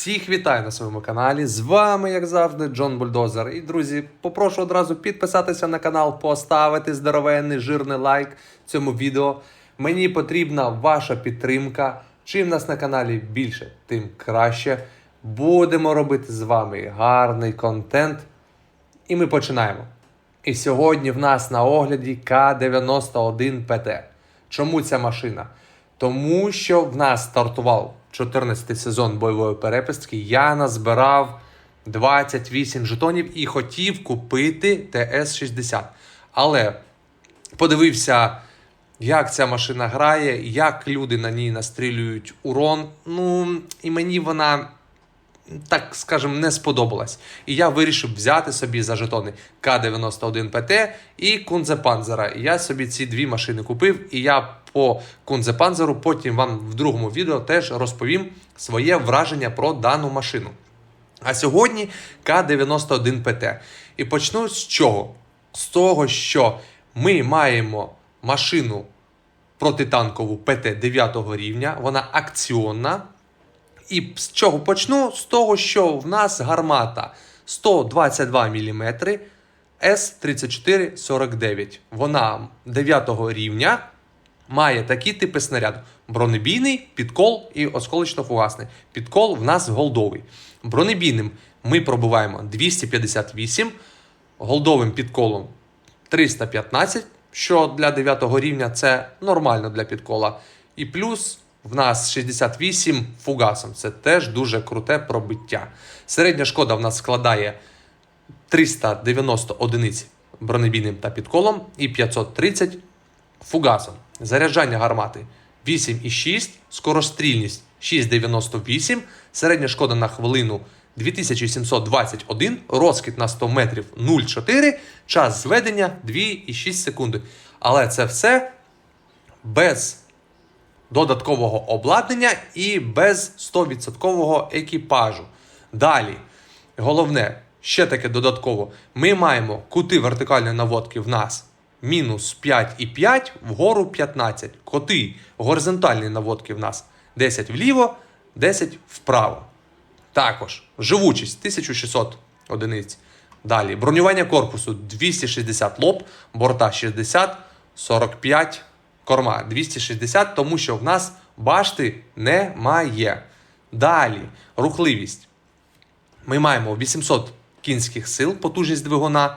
Всіх вітаю на своєму каналі. З вами, як завжди, Джон Бульдозер. І друзі, попрошу одразу підписатися на канал, поставити здоровенний жирний лайк цьому відео. Мені потрібна ваша підтримка. Чим нас на каналі більше, тим краще. Будемо робити з вами гарний контент. І ми починаємо. І сьогодні в нас на огляді К91 ПТ. Чому ця машина? Тому що в нас стартував 14-й сезон бойової перепустки. Я назбирав 28 жетонів і хотів купити ТС-60. Але подивився, як ця машина грає, як люди на ній настрілюють урон. Ну, і мені вона так скажем, не сподобалась. І я вирішив взяти собі за жетони К91 ПТ і Кунзе Панзера. І я собі ці дві машини купив, і я по Кунзе Панзеру потім вам в другому відео теж розповім своє враження про дану машину. А сьогодні К91 ПТ. І почну з чого? З того, що ми маємо машину протитанкову ПТ 9 рівня, вона акціонна. І з чого почну? З того, що в нас гармата 122 мм С3449. Вона 9 рівня має такі типи снаряду: бронебійний, підкол і осколочно-фугасний. Підкол в нас голдовий. Бронебійним ми пробуваємо 258, голдовим підколом 315, що для 9 рівня це нормально для підкола. І плюс в нас 68 фугасом. Це теж дуже круте пробиття. Середня шкода в нас складає 390 одиниць бронебійним та підколом і 530 фугасом. Заряджання гармати 8,6, скорострільність 6,98, середня шкода на хвилину 2721, розкид на 100 метрів 0,4, час зведення 2,6 секунди. Але це все без додаткового обладнання і без 100% екіпажу. Далі, головне, ще таке додатково: ми маємо кути вертикальної наводки в нас мінус 5,5, вгору 15. Коти горизонтальної наводки в нас 10 вліво, 10 вправо. Також живучість 1600 одиниць. Далі бронювання корпусу 260 лоб, борта 60, 45 корма 260, тому що в нас башти немає. Далі рухливість. Ми маємо 800 кінських сил, потужність двигуна,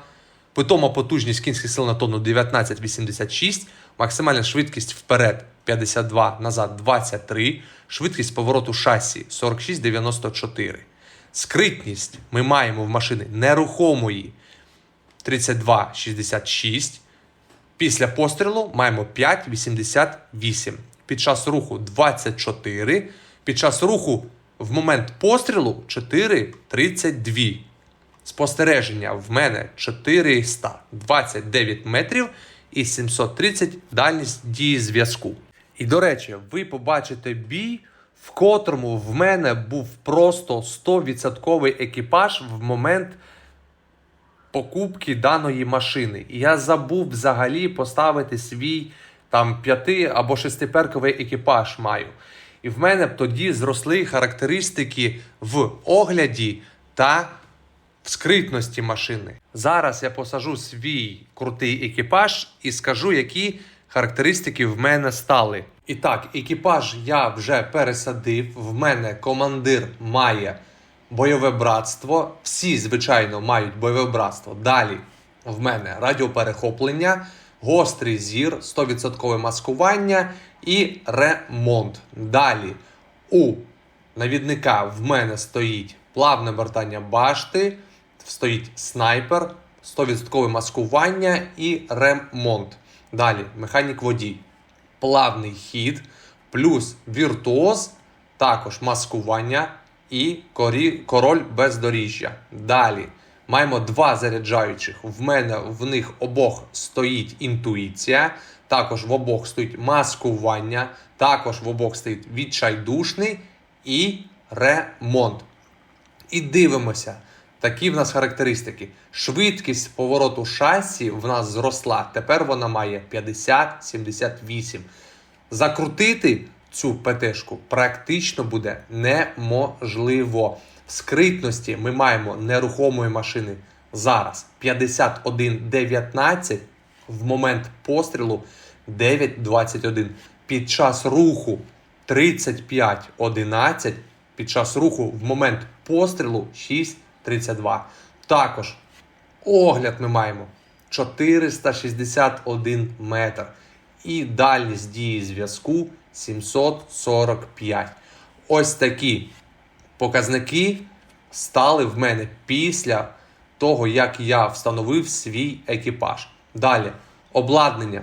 питома потужність кінських сил на тонну 19,86, максимальна швидкість вперед 52, назад 23, швидкість повороту шасі 46,94. Скритність ми маємо в машини нерухомої 32,66. Після пострілу маємо 5,88. Під час руху 24. Під час руху в момент пострілу 4,32. Спостереження в мене 429 метрів і 730 дальність дії зв'язку. І до речі, ви побачите бій, в котрому в мене був просто 100% екіпаж в момент покупки даної машини. І я забув взагалі поставити свій там п'яти або шестиперковий екіпаж маю. І в мене б тоді зросли характеристики в огляді та в скритності машини. Зараз я посажу свій крутий екіпаж і скажу, які характеристики в мене стали. І так, екіпаж я вже пересадив. В мене командир має бойове братство. Всі, звичайно, мають бойове братство. Далі в мене радіоперехоплення, гострий зір, 100% маскування і ремонт. Далі у навідника в мене стоїть плавне бортання башти, стоїть снайпер, 100% маскування і ремонт. Далі механік водій, плавний хід, плюс віртуоз, також маскування і король бездоріжжя. Далі маємо два заряджаючих. В мене в них обох стоїть інтуїція, також в обох стоїть маскування, також в обох стоїть відчайдушний і ремонт. І дивимося. Такі в нас характеристики. Швидкість повороту шасі в нас зросла. Тепер вона має 50-78. Закрутити цю ПТшку практично буде неможливо. В скритності ми маємо нерухомої машини зараз 51.19 в момент пострілу 9.21. Під час руху 35.11. Під час руху в момент пострілу 6.32. Також огляд ми маємо 461 метр. І дальність дії зв'язку 745. Ось такі показники стали в мене після того, як я встановив свій екіпаж. Далі, обладнання.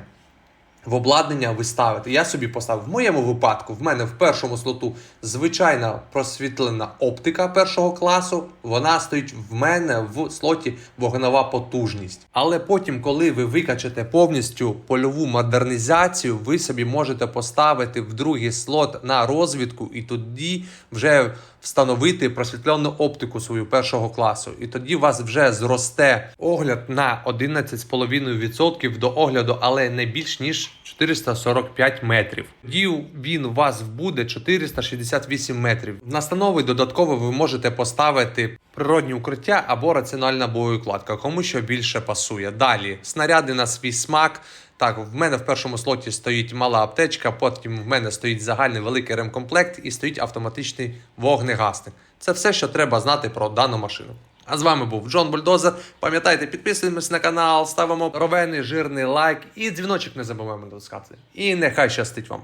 В обладнання ви ставите. Я собі поставив. В моєму випадку, в мене в першому слоту звичайна просвітлена оптика першого класу. Вона стоїть в мене в слоті вогнева потужність. Але потім, коли ви викачете повністю польову модернізацію, ви собі можете поставити в другий слот на розвідку і тоді вже встановити просвітлену оптику свою першого класу. І тоді у вас вже зросте огляд на 11,5% до огляду, але не більш ніж 445 метрів. Тоді він у вас буде 468 метрів. Настанови додатково ви можете поставити природні укриття або раціональна боєукладка, кому що більше пасує. Далі снаряди на свій смак. Так, в мене в першому слоті стоїть мала аптечка, потім в мене стоїть загальний великий ремкомплект і стоїть автоматичний вогнегасник. Це все, що треба знати про дану машину. А з вами був Джон Бульдозер. Пам'ятайте, підписуємось на канал, ставимо ровений жирний лайк і дзвіночок не забуваємо натискати. І нехай щастить вам!